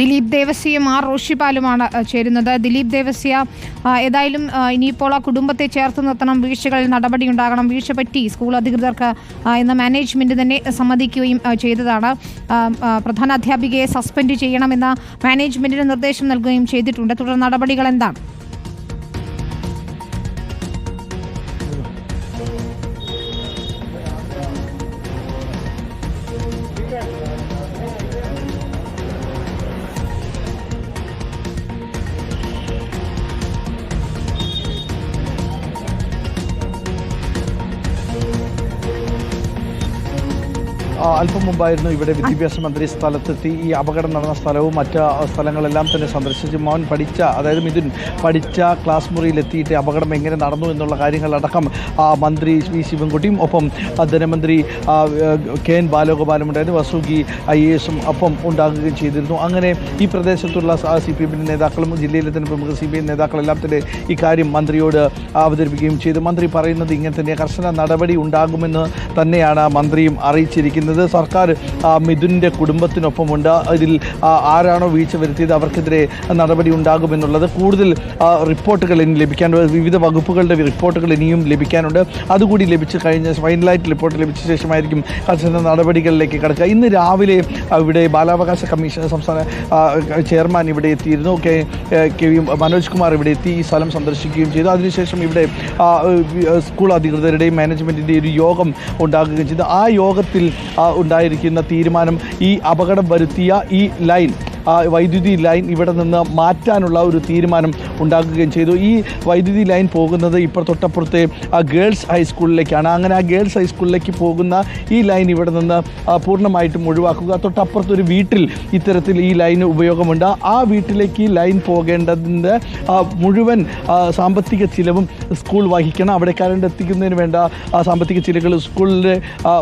Dileep ദേവസ്യയും R റോഷിപാലുമാണ് ചേരുന്നത്. ദിലീപ് ദേവസ്യ ഏതായാലും ഇനിയിപ്പോൾ ആ കുടുംബത്തെ ചേർത്ത് നിർത്തണം. വീഴ്ചകളിൽ നടപടി ഉണ്ടാകണം. വീഴ്ച പറ്റി സ്കൂൾ അധികൃതർക്ക് എന്ന മാനേജ്മെന്റ് തന്നെ സമ്മതിക്കുകയും ചെയ്തതാണ്. പ്രധാന അധ്യാപികയെ സസ്പെൻഡ് ചെയ്യണമെന്ന മാനേജ്മെന്റിന് നിർദ്ദേശം നൽകുകയും ചെയ്തിട്ടുണ്ട്. തുടർ നടപടികൾ എന്താണ്? അല്പം മുമ്പായിരുന്നു ഇവിടെ വിദ്യാഭ്യാസ മന്ത്രി സ്ഥലത്തെത്തി. ഈ അപകടം നടന്ന സ്ഥലവും മറ്റ് സ്ഥലങ്ങളെല്ലാം തന്നെ സന്ദർശിച്ച് മോൻ പഠിച്ച അതായത് മിഥുൻ പഠിച്ച ക്ലാസ് മുറിയിലെത്തിയിട്ട് അപകടം എങ്ങനെ നടന്നു എന്നുള്ള കാര്യങ്ങളടക്കം മന്ത്രി വി. ശിവൻകുട്ടിയും ഒപ്പം ധനമന്ത്രി കെ. എൻ. ബാലഗോപാലും ഉണ്ടായിരുന്നു വസൂഖി ഐ. എ. എസും ഒപ്പം ഉണ്ടാകുകയും ചെയ്തിരുന്നു. അങ്ങനെ ഈ പ്രദേശത്തുള്ള സി പി എമ്മിന്റെ നേതാക്കളും ജില്ലയിലെ തന്നെ പ്രമുഖ സി പി എം നേതാക്കളെല്ലാം തന്നെ ഈ കാര്യം മന്ത്രിയോട് അവതരിപ്പിക്കുകയും ചെയ്തു. മന്ത്രി പറയുന്നത് ഇങ്ങനെ തന്നെ കർശന നടപടി ഉണ്ടാകുമെന്ന് തന്നെയാണ് മന്ത്രിയും അറിയിച്ചിരിക്കുന്നത്. സർക്കാർ മിഥുനിന്റെ കുടുംബത്തിനൊപ്പമുണ്ട്. ഇതിൽ ആരാണോ വീഴ്ച വരുത്തിയത് അവർക്കെതിരെ നടപടി ഉണ്ടാകുമെന്നുള്ളത് കൂടുതൽ റിപ്പോർട്ടുകൾ ഇനി ലഭിക്കാൻ വിവിധ വകുപ്പുകളുടെ റിപ്പോർട്ടുകൾ ഇനിയും ലഭിക്കാനുണ്ട്. അതുകൂടി ലഭിച്ചു കഴിഞ്ഞ ഫൈനലായിട്ട് റിപ്പോർട്ട് ലഭിച്ച ശേഷമായിരിക്കും കർശന നടപടികളിലേക്ക് കടക്കുക. ഇന്ന് രാവിലെ ഇവിടെ ബാലാവകാശ കമ്മീഷൻ സംസ്ഥാന ചെയർമാൻ ഇവിടെ എത്തിയിരുന്നു. K K V Manoj Kumar ഇവിടെ എത്തി ഈ സ്ഥലം സന്ദർശിക്കുകയും ചെയ്തു. അതിനുശേഷം ഇവിടെ സ്കൂൾ അധികൃതരുടെയും മാനേജ്മെന്റിന്റെയും ഒരു യോഗം ഉണ്ടാകുകയും ചെയ്തു. ആ യോഗത്തിൽ ഉണ്ടായിരിക്കുന്ന തീരുമാനം ഈ അപകടം വരുത്തിയ ഈ ലൈൻ വൈദ്യുതി ലൈൻ ഇവിടെ നിന്ന് മാറ്റാനുള്ള ഒരു തീരുമാനം ഉണ്ടാക്കുകയും ചെയ്തു. ഈ വൈദ്യുതി ലൈൻ പോകുന്നത് ഇപ്പോൾ തൊട്ടപ്പുറത്തെ ആ ഗേൾസ് ഹൈസ്കൂളിലേക്കാണ് അങ്ങനെ ആ ഗേൾസ് ഹൈസ്കൂളിലേക്ക് പോകുന്ന ഈ ലൈൻ ഇവിടെ നിന്ന് ആ, പൂർണമായിട്ടും ഒഴിവാക്കുക. തൊട്ടപ്പുറത്തൊരു വീട്ടിൽ ഇത്തരത്തിൽ ഈ ലൈന് ഉപയോഗമുണ്ട്. ആ വീട്ടിലേക്ക് ഈ ലൈൻ പോകേണ്ടതിന്റെ ആ, മുഴുവൻ സാമ്പത്തിക ചിലവും സ്കൂൾ വഹിക്കണം. അവിടെ കറണ്ട് എത്തിക്കുന്നതിന് വേണ്ട ആ, സാമ്പത്തിക ചിലവുകൾ സ്കൂളിലെ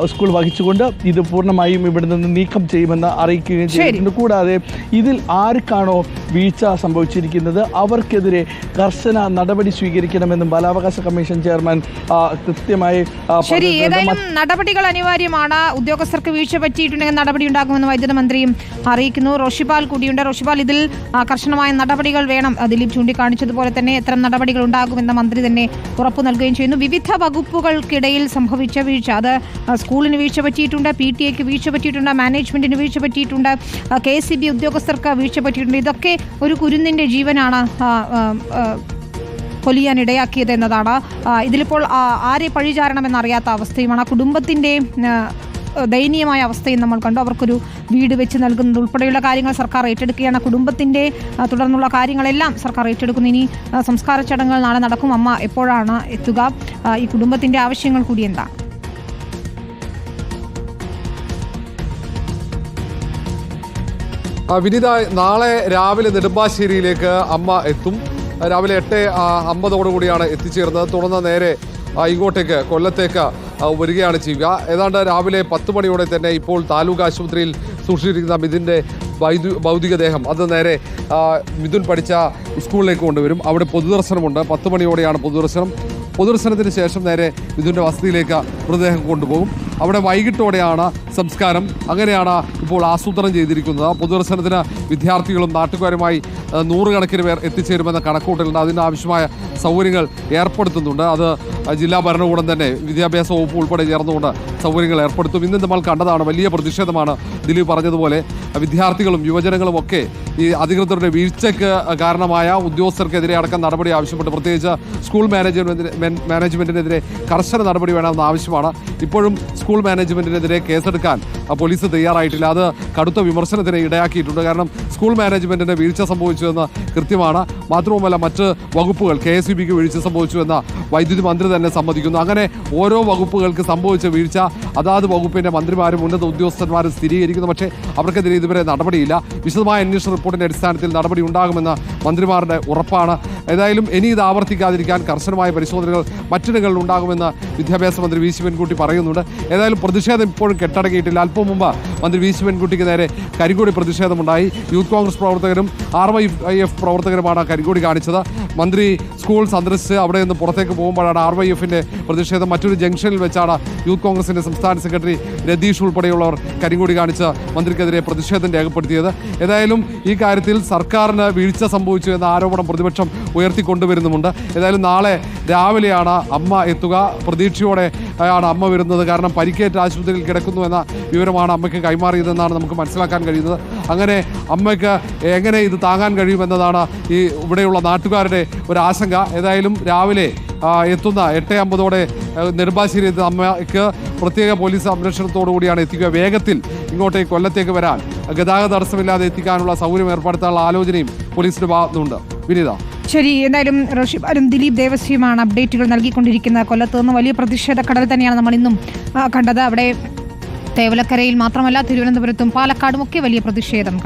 സ്കൂൾ വഹിച്ചുകൊണ്ട് ഇത് പൂർണമായും ഇവിടെ നിന്ന് നീക്കം ചെയ്യുമെന്ന് അറിയിക്കുകയും. ചെയ്തിട്ടുണ്ട്. കൂടാതെ ഇതിൽ ആർക്കാണോ വീഴ്ച സംഭവിച്ചിരിക്കുന്നത്? അവർക്കെതിരെ കർശന നടപടി സ്വീകരിക്കണമെന്നും ബാലാവകാശ കമ്മീഷൻ ചെയർമാൻ കൃത്യമായി ശരി. ഏതായാലും നടപടികൾ അനിവാര്യമാണ്. ഉദ്യോഗസ്ഥർക്ക് വീഴ്ച പറ്റിയിട്ടുണ്ടെങ്കിൽ നടപടി ഉണ്ടാകുമെന്ന് വൈദ്യുത മന്ത്രിയും അറിയിക്കുന്നു. റോഷിപാൽ കൂടിയുണ്ട്. റോഷിപാൽ ഇതിൽ കർശനമായ നടപടികൾ വേണം. ദിലീപ് ചൂണ്ടിക്കാണിച്ചതുപോലെ തന്നെ എത്ര നടപടികൾ ഉണ്ടാകുമെന്ന മന്ത്രി തന്നെ ഉറപ്പു നൽകുകയും ചെയ്യുന്നു. വിവിധ വകുപ്പുകൾക്കിടയിൽ സംഭവിച്ച വീഴ്ച. അത് സ്കൂളിന് വീഴ്ച പറ്റിയിട്ടുണ്ട് പി ടി എക്ക് വീഴ്ച പറ്റിയിട്ടുണ്ട് മാനേജ്മെന്റിന് വീഴ്ച പറ്റിയിട്ടുണ്ട്. കെ സി ബി ഉദ്യോഗസ്ഥർക്ക് വീഴ്ച പറ്റിയിട്ടുണ്ട് ഇതൊക്കെ ഒരു കുരുന്നിന്റെ ജീവനാണ് കൊലിയാൻ ഇടയാക്കിയത് എന്നതാണ്. ഇതിലിപ്പോൾ ആരെ പഴിചാരണമെന്നറിയാത്ത അവസ്ഥയുമാണ്. ആ കുടുംബത്തിന്റെ ദയനീയമായ അവസ്ഥയും നമ്മൾ കണ്ടു. അവർക്കൊരു വീട് വെച്ച് നൽകുന്നത് ഉൾപ്പെടെയുള്ള കാര്യങ്ങൾ സർക്കാർ ഏറ്റെടുക്കുകയാണ്. കുടുംബത്തിന്റെ തുടർന്നുള്ള കാര്യങ്ങളെല്ലാം സർക്കാർ ഏറ്റെടുക്കുന്നു. ഇനി സംസ്കാര ചടങ്ങുകൾ നാളെ നടക്കും. അമ്മ എപ്പോഴാണ് എത്തുക? ഈ കുടുംബത്തിന്റെ ആവശ്യങ്ങൾ കൂടി എന്താണ് വിനീത നാളെ രാവിലെ നെടുമ്പാശ്ശേരിയിലേക്ക് അമ്മ എത്തും. രാവിലെ എട്ട് അമ്പതോടുകൂടിയാണ് എത്തിച്ചേർന്നത്. തുടർന്ന് നേരെ ഇങ്ങോട്ടേക്ക് കൊല്ലത്തേക്ക് വരികയാണ് ചെയ്യുക. ഏതാണ്ട് രാവിലെ പത്ത് മണിയോടെ തന്നെ ഇപ്പോൾ താലൂക്ക് ആശുപത്രിയിൽ സൂക്ഷിച്ചിരിക്കുന്ന മിഥുന്റെ ഭൗതികദേഹം അത് നേരെ മിഥുൻ പഠിച്ച സ്കൂളിലേക്ക് കൊണ്ടുവരും. അവിടെ പൊതുദർശനമുണ്ട്. പത്ത് മണിയോടെയാണ് പൊതുദർശനം. പൊതുദർശനത്തിന് ശേഷം നേരെ മിഥുന്റെ വസതിയിലേക്ക് മൃതദേഹം കൊണ്ടുപോകും. അവിടെ വൈകിട്ടോടെയാണ് സംസ്കാരം. അങ്ങനെയാണ് ഇപ്പോൾ ആസൂത്രണം ചെയ്തിരിക്കുന്നത്. പൊതുദർശനത്തിന് വിദ്യാർത്ഥികളും നാട്ടുകാരുമായി നൂറുകണക്കിന് പേർ എത്തിച്ചേരുമെന്ന കണക്കൂട്ടലുണ്ട്. അതിന് ആവശ്യമായ സൗകര്യങ്ങൾ ഏർപ്പെടുത്തുന്നുണ്ട്. അത് ജില്ലാ ഭരണകൂടം തന്നെ വിദ്യാഭ്യാസ വകുപ്പ് ഉൾപ്പെടെ ചേർന്നുകൊണ്ട് സൗകര്യങ്ങൾ ഏർപ്പെടുത്തും. ഇന്ന് നമ്മൾ കണ്ടതാണ് വലിയ പ്രതിഷേധമാണ് ദിലീപ് പറഞ്ഞതുപോലെ. വിദ്യാർത്ഥികളും യുവജനങ്ങളും ഒക്കെ ഈ അധികൃതരുടെ വീഴ്ചയ്ക്ക് കാരണമായ ഉദ്യോഗസ്ഥർക്കെതിരെ അടക്കം നടപടി ആവശ്യപ്പെട്ട് പ്രത്യേകിച്ച് സ്കൂൾ മാനേജ്മെന്റിന് മാനേജ്മെന്റിനെതിരെ കർശന നടപടി വേണമെന്ന ആവശ്യമാണ്. ഇപ്പോഴും സ്കൂൾ മാനേജ്മെന്റിനെതിരെ കേസെടുക്കാൻ പോലീസ് തയ്യാറായിട്ടില്ല. അത് കടുത്ത വിമർശനത്തിന് ഇടയാക്കിയിട്ടുണ്ട്. കാരണം സ്കൂൾ മാനേജ്മെന്റിന്റെ വീഴ്ച സംഭവിച്ചുവെന്ന് കൃത്യമാണ്. മാത്രവുമല്ല മറ്റ് വകുപ്പുകൾ കെ എസ് ബിക്ക് വീഴ്ച സംഭവിച്ചുവെന്ന വൈദ്യുതി മന്ത്രി തന്നെ സമ്മതിക്കുന്നു. അങ്ങനെ ഓരോ വകുപ്പുകൾക്ക് സംഭവിച്ച വീഴ്ച അതാത് വകുപ്പിന്റെ മന്ത്രിമാരും ഉന്നത ഉദ്യോഗസ്ഥന്മാരും സ്ഥിരീകരിക്കുന്നു. പക്ഷേ അവർക്കെതിരെ ഇതുവരെ നടപടിയില്ല. വിശദമായ അന്വേഷണ റിപ്പോർട്ടിന്റെ അടിസ്ഥാനത്തിൽ നടപടി ഉണ്ടാകുമെന്ന മന്ത്രിമാരുടെ ഉറപ്പാണ്. ഏതായാലും ഇനി ഇത് ആവർത്തിക്കാതിരിക്കാൻ കർശനമായ പരിശോധനകൾ മറ്റിടങ്ങളിൽ ഉണ്ടാകുമെന്ന് വിദ്യാഭ്യാസ മന്ത്രി വി. ശിവൻകുട്ടി പറയുന്നുണ്ട്. ഏതായാലും പ്രതിഷേധം ഇപ്പോഴും കെട്ടടങ്ങിയിട്ടില്ല അല്പം മുമ്പ് മന്ത്രി വി സി പെൺകുട്ടിക്ക് നേരെ കരിങ്കൊടി പ്രതിഷേധമുണ്ടായി. യൂത്ത് കോൺഗ്രസ് പ്രവർത്തകരും ആർ വൈ ഐ എഫ് പ്രവർത്തകരുമാണ് കരിങ്കൊടി കാണിച്ചത്. മന്ത്രി സ്കൂൾ സന്ദർശിച്ച് അവിടെ നിന്ന് പുറത്തേക്ക് പോകുമ്പോഴാണ് ആർ വൈ എഫിന്റെ പ്രതിഷേധം. മറ്റൊരു ജംഗ്ഷനിൽ വെച്ചാണ് യൂത്ത് കോൺഗ്രസിന്റെ സംസ്ഥാന സെക്രട്ടറി രതീഷ് ഉൾപ്പെടെയുള്ളവർ കരിങ്കൂടി കാണിച്ച് മന്ത്രിക്കെതിരെ പ്രതിഷേധം രേഖപ്പെടുത്തിയത്. ഏതായാലും ഈ കാര്യത്തിൽ സർക്കാരിന് വീഴ്ച സംഭവിച്ചു എന്ന ആരോപണം പ്രതിപക്ഷം ഉയർത്തിക്കൊണ്ടുവരുന്നുമുണ്ട്. ഏതായാലും നാളെ രാവിലെയാണ് അമ്മ എത്തുക. പ്രതീക്ഷയോടെ ആണ് അമ്മ വരുന്നത്. കാരണം പരിക്കേറ്റ് ആശുപത്രിയിൽ കിടക്കുന്നു എന്ന വിവരമാണ് അമ്മയ്ക്ക് കൈമാറിയതെന്നാണ് നമുക്ക് മനസ്സിലാക്കാൻ കഴിയുന്നത്. അങ്ങനെ അമ്മയ്ക്ക് എങ്ങനെ ഇത് താങ്ങാൻ കഴിയുമെന്നതാണ് ഈ ഇവിടെയുള്ള നാട്ടുകാരുടെ ഒരു ആശങ്ക. ഏതായാലും രാവിലെ എത്തുന്ന എട്ട് അമ്പതോടെ നെടുമ്പാശ്ശേരി അമ്മയ്ക്ക് പ്രത്യേക പോലീസ് സംരക്ഷണത്തോടു കൂടിയാണ് എത്തിക്കുക. വേഗത്തിൽ ഇങ്ങോട്ടേക്ക് കൊല്ലത്തേക്ക് വരാൻ ഗതാഗത തടസ്സമില്ലാതെ എത്തിക്കാനുള്ള സൗകര്യം ഏർപ്പെടുത്താനുള്ള ആലോചനയും പോലീസിന്റെ ഭാഗത്തുനിന്നുണ്ട് വിനീത. ശരി എന്തായാലും റഷിബാലും ദിലീപ് ദേവസ്വിയുമാണ് അപ്ഡേറ്റുകൾ നൽകിക്കൊണ്ടിരിക്കുന്നത്. കൊല്ലത്ത് നിന്ന് വലിയ പ്രതിഷേധ കടൽ തന്നെയാണ് നമ്മൾ ഇന്നും കണ്ടത്. അവിടെ തേവലക്കരയിൽ മാത്രമല്ല തിരുവനന്തപുരത്തും പാലക്കാടും ഒക്കെ വലിയ പ്രതിഷേധം